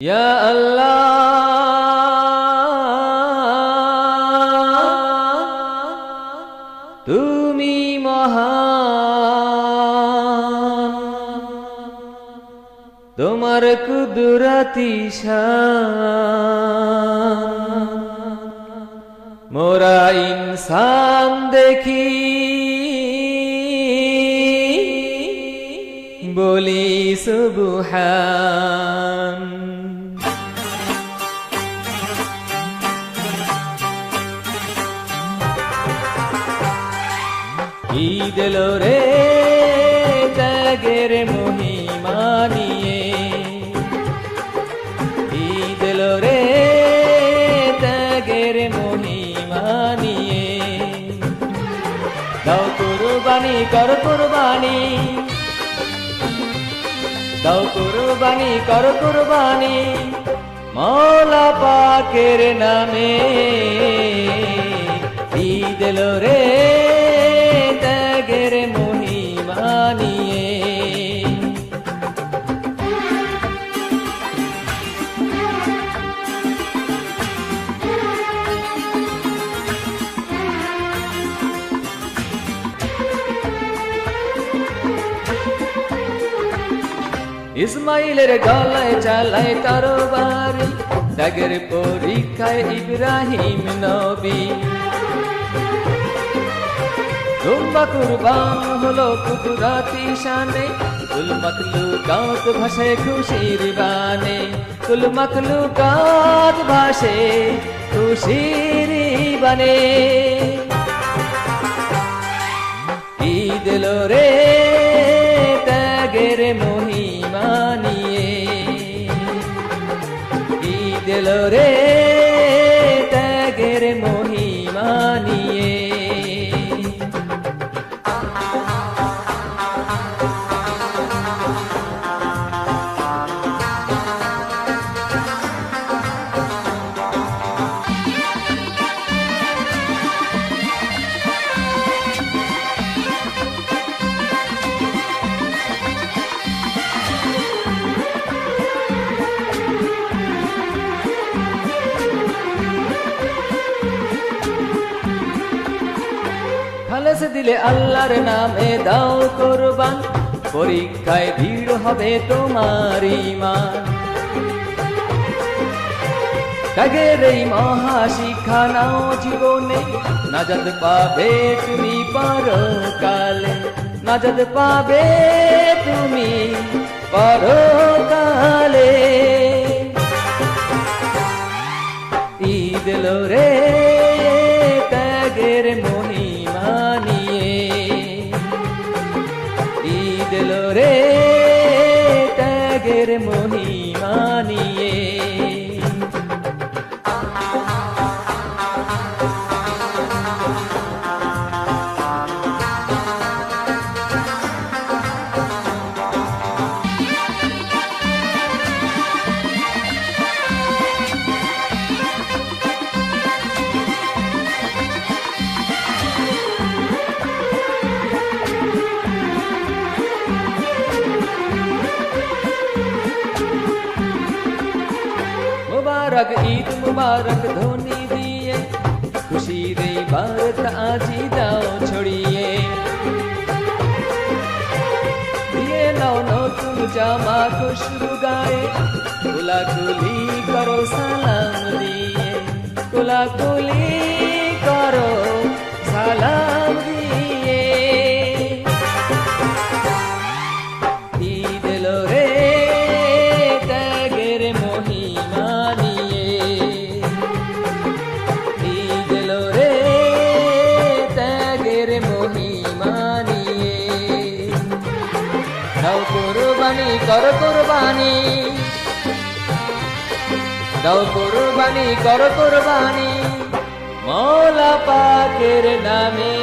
ইয়া তুমি মহান তোমার কুদরতি মোরা ইনসান দেখি বলি সুবহান ঈদ এলো রে ত্যাগের মহিমা নিয়ে। ঈদ এলো রে ত্যাগের মহিমা নিয়ে। দাও কুরবানি, কর কুরবানি। দাও কুরবানি, কর কুরবানি। মৌলা পাকের নামে। ঈদ এলো রে ইসমাইলের গলায় চালায় তরবারি দাগের পরীক্ষায় ইব্রাহিম নবী। দুম্বা কুরবান হলো কুদরাতি শানে কুল মখলু কাত ভাসে খুশির বানে। কুল মখলু কাত ভাসে খুশির বানে। ঈদ এলো রে ঈদ এলো রে দিলে আল্লাহর নামে দাও কোরবান। পরীক্ষায় ভিড় হবে তোমার ইমান ত্যাগের এই মহাশিক্ষা নাও জীবনে। নাজাদ পাবে তুমি পরকালে। নাজাদ পাবে তুমি পরকালে। ঈদ এলো রে ত্যাগের মহিমা মুবারক ঈদ মুবারক ধ্বনি দিয়ে খুশির এই বার্তা আজি দাও ছড়িয়ে দিয়ে নাও নতুন জামা খুশবু গায়ে কোলাকুলি করো সালাম দিয়ে কোলাকুলি কর কোরবানি। দাও কোরবানি কর কোরবানি। মৌলা পাকের নামে।